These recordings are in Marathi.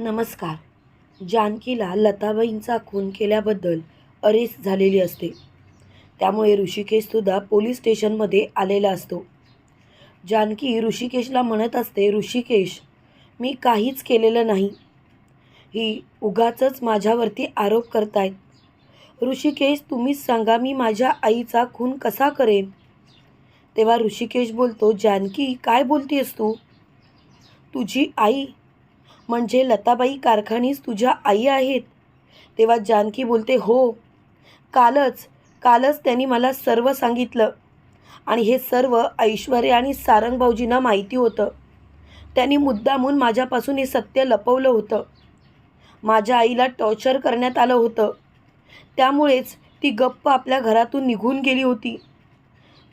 नमस्कार. जानकीला लताबाईंचा खून केल्याबद्दल अरेस्ट झालेली असते. त्यामुळे ऋषिकेशसुद्धा पोलीस स्टेशनमध्ये आलेला असतो. जानकी ऋषिकेशला म्हणत असते ऋषिकेश मी काहीच केलेलं नाही. ही उगाचच माझ्यावरती आरोप करतायत. ऋषिकेश तुम्हीच सांगा मी माझ्या आईचा खून कसा करेन? तेव्हा ऋषिकेश बोलतो जानकी काय बोलतेस तू? तुझी आई म्हणजे लताबाई कारखानीस तुझ्या आई आहेत. तेव्हा जानकी बोलते हो. कालच कालच त्यांनी मला सर्व सांगितलं आणि हे सर्व ऐश्वर्या आणि सारंग भाऊजींना माहिती होतं. त्यांनी मुद्दामून माझ्यापासून हे सत्य लपवलं होतं. माझ्या आईला टॉर्चर करण्यात आलं होतं. त्यामुळेच ती गप्प आपल्या घरातून निघून गेली होती.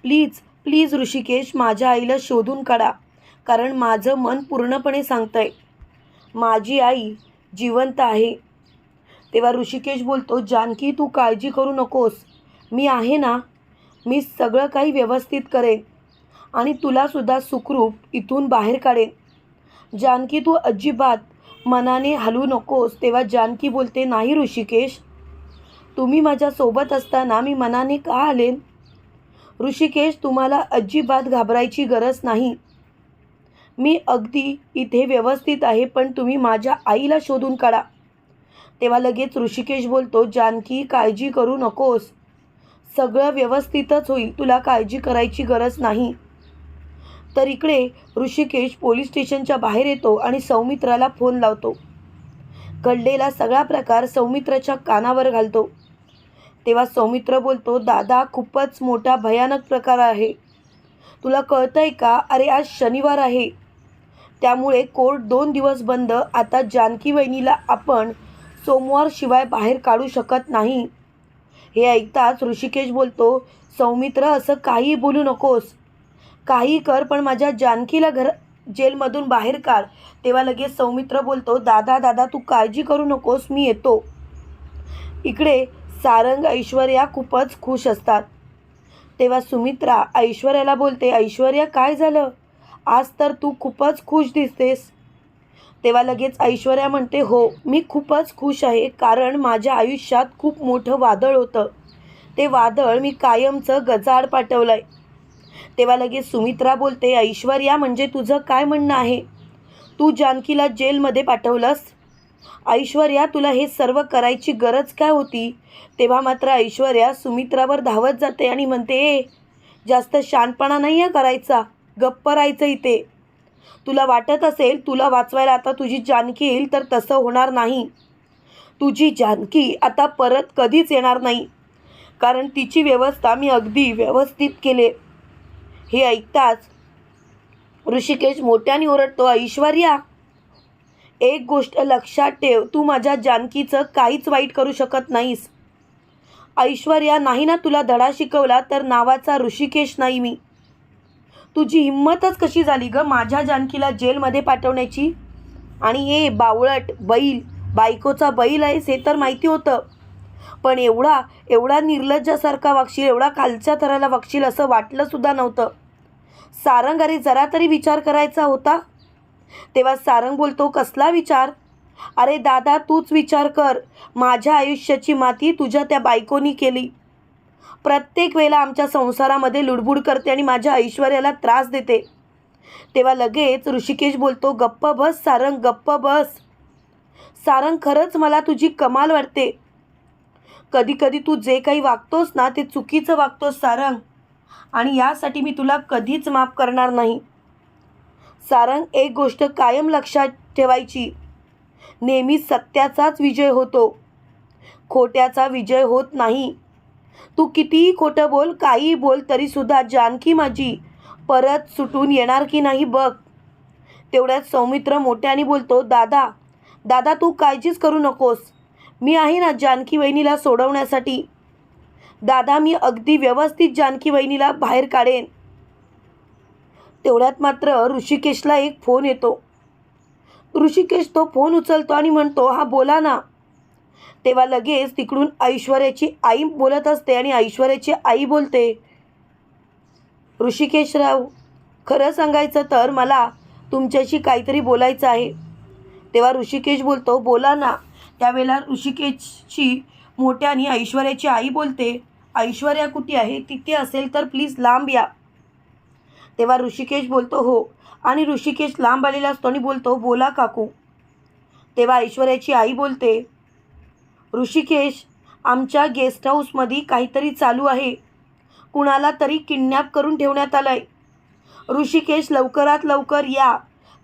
प्लीज प्लीज ऋषिकेश माझ्या आईला शोधून काढा. कारण माझं मन पूर्णपणे सांगतंय. माझी आई जिवंत आहे. तेव्हा ऋषिकेश बोलतो जानकी तू काळजी करू नकोस. मी आहे ना मी सगळं काही व्यवस्थित करेन आणि तुलासुद्धा सुखरूप इथून बाहेर काढेन. जानकी तू अजिबात मनाने हलू नकोस. तेव्हा जानकी बोलते नाही ऋषिकेश तुम्ही माझ्यासोबत असताना मी मनाने का आलेन? ऋषिकेश तुम्हाला अजिबात घाबरायची गरज नाही. मी अगदी इथे व्यवस्थित आहे पण तुम्ही माझ्या आईला शोधून काढा. तेव्हा लगेच ऋषिकेश बोलतो जानकी काळजी करू नकोस. सगळं व्यवस्थितच होईल. तुला काळजी करायची गरज नाही. तर इकडे ऋषिकेश पोलीस स्टेशनच्या बाहेर येतो आणि सौमित्राला फोन लावतो. घडलेला सगळा प्रकार सौमित्राच्या कानावर घालतो. तेव्हा सौमित्र बोलतो दादा खूपच मोठा भयानक प्रकार आहे. तुला कळतंय का? अरे आज शनिवार आहे. त्यामुळे कोर्ट दोन दिवस बंद. आता जानकी वहिनीला आपण सोमवार शिवाय बाहेर काढू शकत नाही. हे ऐकताच ऋषिकेश बोलतो सौमित्र असं काही बोलू नकोस. काही कर पण माझ्या जानकीला घर जेलमधून बाहेर काढ. तेव्हा लगेच सौमित्र बोलतो दादा दादा तू काळजी करू नकोस मी येतो. इकडे सारंग ऐश्वर्या खूपच खुश असतात. तेव्हा सुमित्रा ऐश्वर्याला बोलते ऐश्वर्या काय झालं? आज तर तू खूपच खुश दिसतेस. तेव्हा लगेच ऐश्वर्या म्हणते हो मी खूपच खुश आहे कारण माझ्या आयुष्यात खूप मोठं वादळ होतं. ते वादळ मी कायमचं गजाड पाठवलं आहे तेव्हा लगेच सुमित्रा बोलते ऐश्वर्या म्हणजे तुझं काय म्हणणं आहे? तू जानकीला जेलमध्ये पाठवलंस? ऐश्वर्या तुला हे सर्व करायची गरज काय होती? तेव्हा मात्र ऐश्वर्या सुमित्रावर धावत जाते आणि म्हणते ए जास्त शानपणा नाही आहे करायचा. गप्प राहायचं इथे. तुला वाटत असेल तुला वाचवायला आता तुझी जानकी येईल तर तसं होणार नाही. तुझी जानकी आता परत कधीच येणार नाही. कारण तिची व्यवस्था मी अगदी व्यवस्थित केले. हे ऐकताच ऋषिकेश मोठ्याने ओरडतो ऐश्वर्या एक गोष्ट लक्षात ठेव तू माझ्या जानकीचं काहीच वाईट करू शकत नाहीस. ऐश्वर्या नाही ना तुला धडा शिकवला तर नावाचा ऋषिकेश नाही मी. तुझी हिंमतच कशी झाली ग माझ्या जानकीला जेलमध्ये पाठवण्याची? आणि हे बावळट बैल बायकोचा बैल आहेस हे तर माहिती होतं. पण एवढा एवढा निर्लज्जासारखा वागशील एवढा खालच्या थराला वागशील असं वाटलंसुद्धा नव्हतं. सारंग अरे जरा तरी विचार करायचा होता. तेव्हा सारंग बोलतो कसला विचार? अरे दादा तूच विचार कर. माझ्या आयुष्याची माती तुझ्या त्या बायकोनी केली. प्रत्येक वेळेला आमच्या संसारामध्ये लुडबुड करते आणि माझ्या ऐश्वर्याला त्रास देते. तेव्हा लगेच ऋषिकेश बोलतो गप्प बस सारंग गप्प बस. सारंग खरंच मला तुझी कमाल वाटते. कधी कधी तू जे काही वागतोस ना ते चुकीचं वागतोस सारंग. आणि यासाठी मी तुला कधीच माफ करणार नाही. सारंग एक गोष्ट कायम लक्षात ठेवायची. नेहमी सत्याचाच विजय होतो. खोट्याचा विजय होत नाही. तू कितीही खोटं बोल काहीही बोल तरीसुद्धा जानकी माझी परत सुटून येणार की नाही बघ. तेवढ्यात सौमित्र मोठ्याने बोलतो दादा दादा तू काळजीच करू नकोस. मी आहे ना जानकी वहिनीला सोडवण्यासाठी. दादा मी अगदी व्यवस्थित जानकी वहिनीला बाहेर काढेन. तेवढ्यात मात्र ऋषिकेशला एक फोन येतो. ऋषिकेश तो फोन उचलतो आणि म्हणतो हा बोला ना. तेव्हा लगेच तिकडून ऐश्वर्याची आई बोलत असते आणि ऐश्वर्याची आई बोलते ऋषिकेशराव खरं सांगायचं तर मला तुमच्याशी काहीतरी बोलायचं आहे. तेव्हा ऋषिकेश बोलतो बोला ना. त्यावेळेला ऋषिकेशची मोठ्यानी ऐश्वर्याची आई बोलते ऐश्वर्या कुठे आहे? तिथे असेल तर प्लीज लांब या. तेव्हा ऋषिकेश बोलतो हो. आणि ऋषिकेश लांब आलेला असतो आणि बोलतो बोला काकू. तेव्हा ऐश्वर्याची आई बोलते ऋषिकेश आमच्या गेस्ट हाऊसमध्ये काहीतरी चालू आहे. कुणाला तरी किडनॅप करून ठेवण्यात आलं आहे ऋषिकेश लवकरात लवकर या.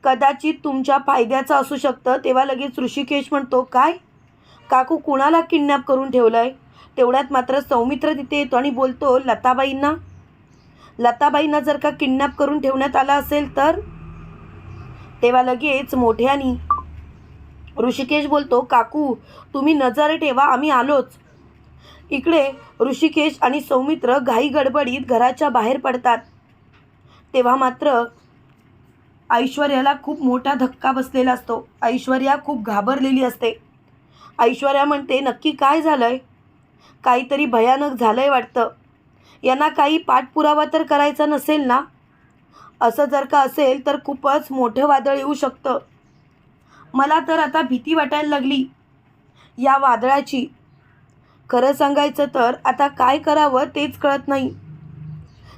कदाचित तुमच्या फायद्याचं असू शकतं. तेव्हा लगेच ऋषिकेश म्हणतो काय? काकू कुणाला किडनॅप करून ठेवलं आहे तेवढ्यात मात्र सौमित्र तिथे येतो आणि बोलतो लताबाईंना. लताबाईंना जर का किडनॅप करून ठेवण्यात आला असेल तर? तेव्हा लगेच मोठ्यानी ऋषिकेश बोलतो काकू तुम्ही नजर ठेवा आम्ही आलोच. इकडे ऋषिकेश आणि सौमित्र घाई गडबडीत घराच्या बाहेर पडतात. तेव्हा मात्र ऐश्वर्याला खूप मोठा धक्का बसलेला असतो. ऐश्वर्या खूप घाबरलेली असते. ऐश्वर्या म्हणते नक्की काय झालंय? काहीतरी भयानक झालंय वाटतं. यांना काही पाठपुरावा तर करायचा नसेल ना? असं जर का असेल तर खूपच मोठं वादळ येऊ शकतं. मला तर आता भीती वाटायला लागली. या वादळाची. खरं सांगायचं तर आता काय करावं तेच कळत नाही.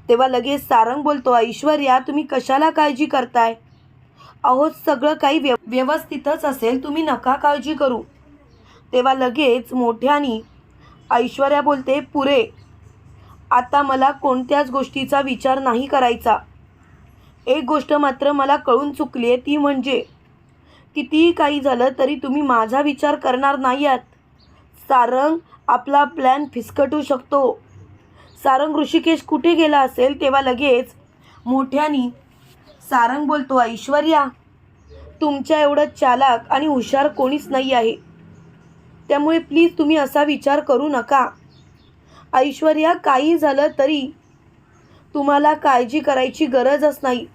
तेव्हा लगेच सारंग बोलतो ऐश्वर्या तुम्ही कशाला काळजी करताय? अहो सगळं काही व्यव व्यवस्थितच असेल तुम्ही नका काळजी करू. तेव्हा लगेच मोठ्यानी ऐश्वर्या बोलते पुरे आता मला कोणत्याच गोष्टीचा विचार नाही करायचा. एक गोष्ट मात्र मला कळून चुकली आहे ती म्हणजे कितीही काही झालं तरी तुम्ही माझा विचार करणार नाही आहात सारंग आपला प्लॅन फिसकटू शकतो. सारंग ऋषिकेश कुठे गेला असेल तेव्हा लगेच मोठ्यानी सारंग बोलतो ऐश्वर्या तुमच्या एवढं चालाक आणि हुशार कोणीच नाही आहे. त्यामुळे प्लीज तुम्ही असा विचार करू नका. ऐश्वर्या काही झालं तरी तुम्हाला काळजी करायची गरजच नाही.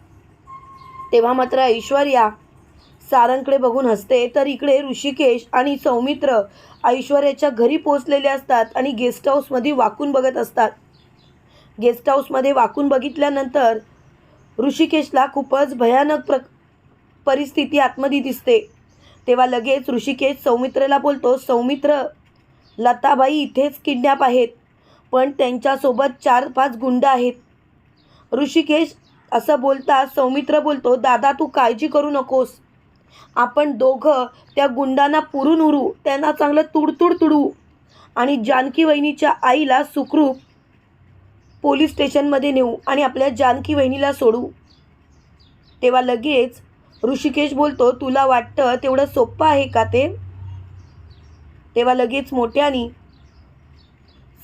तेव्हा मात्र ऐश्वर्या सारंगकडे बघून हसते. तर इकडे ऋषिकेश आणि सौमित्र ऐश्वर्याच्या घरी पोचलेले असतात आणि गेस्ट हाऊसमध्ये वाकून बघत असतात. गेस्ट हाऊसमध्ये वाकून बघितल्यानंतर ऋषिकेशला खूपच भयानक प्र परिस्थिती आतमध्ये दिसते. तेव्हा लगेच ऋषिकेश सौमित्रला बोलतो सौमित्र लताबाई इथेच किडनॅप आहेत पण त्यांच्यासोबत चार पाच गुंड आहेत. ऋषिकेश असं बोलता सौमित्र बोलतो दादा तू काळजी करू नकोस. आपण दोघं त्या गुंडांना पुरून उरू त्यांना चांगलं तुडतुड तुडू. आणि जानकी वहिनीच्या आईला सुखरूप पोलीस स्टेशनमध्ये नेऊ आणि आपल्या जानकी वहिनीला सोडू. तेव्हा लगेच ऋषिकेश बोलतो तुला वाटतं तेवढं सोपं आहे का ते? तेव्हा लगेच मोठ्यानी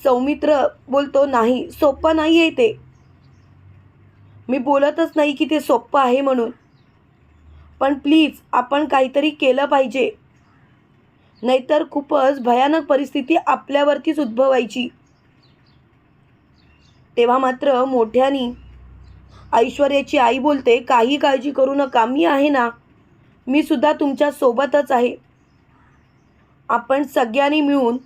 सौमित्र बोलतो नाही सोपं नाही आहे ते. मी बोलतच नाही की ते सोपं आहे म्हणून. पण प्लीज आपण काहीतरी केलं पाहिजे. नाहीतर खूपच भयानक परिस्थिती आपल्यावरतीच उद्भवायची. तेव्हा मात्र मोठ्यानी ऐश्वर्याची आई बोलते काही काळजी करू नका मी आहे ना. मी सुद्धा तुमच्या सोबतच आहे. आपण सगळ्यांनी मिळून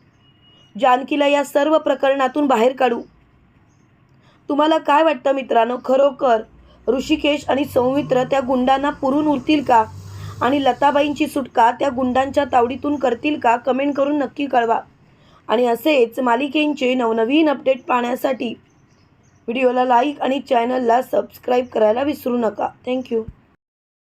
जानकीला या सर्व प्रकरणातून बाहेर काढू. तुम्हाला काय वाटतं मित्रांनो? खरोखर ऋषिकेश आणि सौमित्र त्या गुंडांना पुरून उरतील का? आणि लताबाईंची सुटका त्या गुंडांच्या तावडीतून करतील का? कमेंट करून नक्की कळवा. आणि असेच मालिकेंचे नवनवीन अपडेट पाहण्यासाठी व्हिडिओला लाईक आणि चॅनलला सबस्क्राईब करायला विसरू नका. थँक्यू